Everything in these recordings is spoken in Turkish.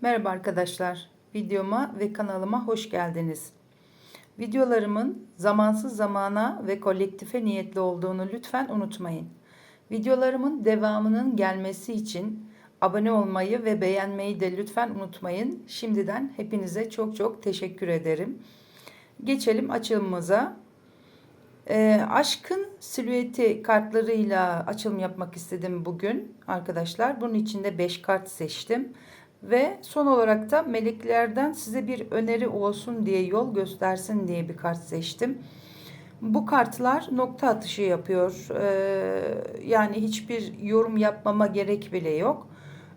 Merhaba arkadaşlar. Videoma ve kanalıma hoş geldiniz. Videolarımın zamansız zamana ve kolektife niyetli olduğunu lütfen unutmayın. Videolarımın devamının gelmesi için abone olmayı ve beğenmeyi de lütfen unutmayın. Şimdiden hepinize çok çok teşekkür ederim. Geçelim açılımımıza. E, aşkın silüeti kartlarıyla açılım yapmak istedim bugün arkadaşlar. Bunun için de 5 kart seçtim. Ve son olarak da meleklerden size bir öneri olsun diye yol göstersin diye bir kart seçtim. Bu kartlar nokta atışı yapıyor. Ee, yani hiçbir yorum yapmama gerek bile yok.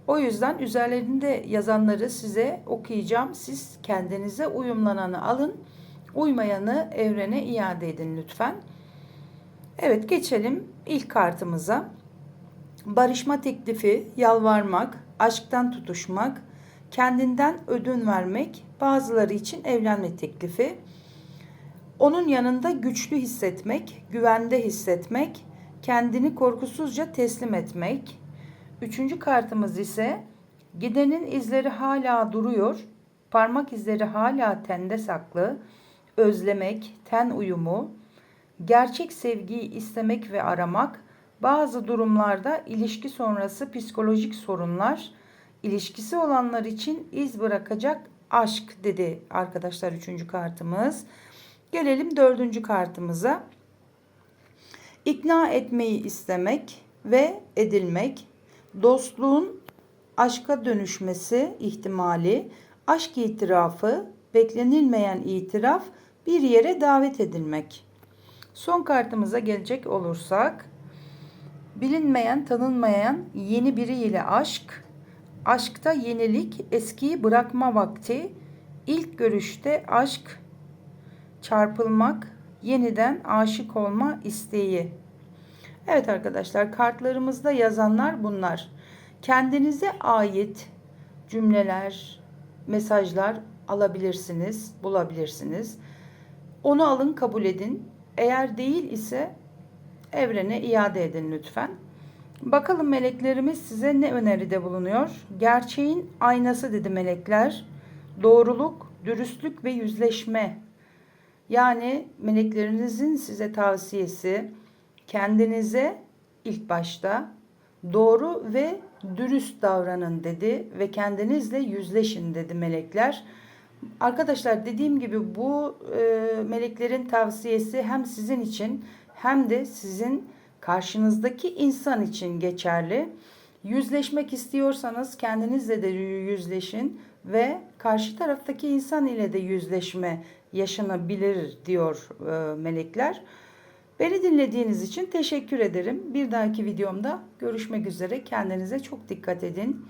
O yüzden üzerlerinde yazanları size okuyacağım. Siz kendinize uyumlananı alın. Uymayanı evrene iade edin lütfen. Evet geçelim ilk kartımıza. Barışma teklifi, yalvarmak, aşktan tutuşmak, kendinden ödün vermek, bazıları için evlenme teklifi. Onun yanında güçlü hissetmek, güvende hissetmek, kendini korkusuzca teslim etmek. Üçüncü kartımız ise gidenin izleri hala duruyor, parmak izleri hala tende saklı, özlemek, ten uyumu, gerçek sevgiyi istemek ve aramak, bazı durumlarda ilişki sonrası psikolojik sorunlar, ilişkisi olanlar için iz bırakacak aşk dedi arkadaşlar üçüncü kartımız. Gelelim dördüncü kartımıza. İkna etmeyi istemek ve edilmek, dostluğun aşka dönüşmesi ihtimali, aşk itirafı, beklenilmeyen itiraf, bir yere davet edilmek. Son kartımıza gelecek olursak, bilinmeyen, tanınmayan yeni biriyle aşk, aşkta yenilik, eskiyi bırakma vakti, ilk görüşte aşk, çarpılmak, yeniden aşık olma isteği. Evet arkadaşlar kartlarımızda yazanlar bunlar. Kendinize ait cümleler, mesajlar alabilirsiniz, bulabilirsiniz. Onu alın, kabul edin. Eğer değil ise evrene iade edin lütfen. Bakalım meleklerimiz size ne öneride bulunuyor? Gerçeğin aynası dedi melekler. Doğruluk, dürüstlük ve yüzleşme. Yani meleklerinizin size tavsiyesi kendinize ilk başta doğru ve dürüst davranın dedi ve kendinizle yüzleşin dedi melekler. Arkadaşlar dediğim gibi bu e, meleklerin tavsiyesi hem sizin için hem de sizin karşınızdaki insan için geçerli. Yüzleşmek istiyorsanız kendinizle de yüzleşin ve karşı taraftaki insan ile de yüzleşme yaşanabilir diyor e, melekler. Beni dinlediğiniz için teşekkür ederim. Bir dahaki videomda görüşmek üzere. Kendinize çok dikkat edin.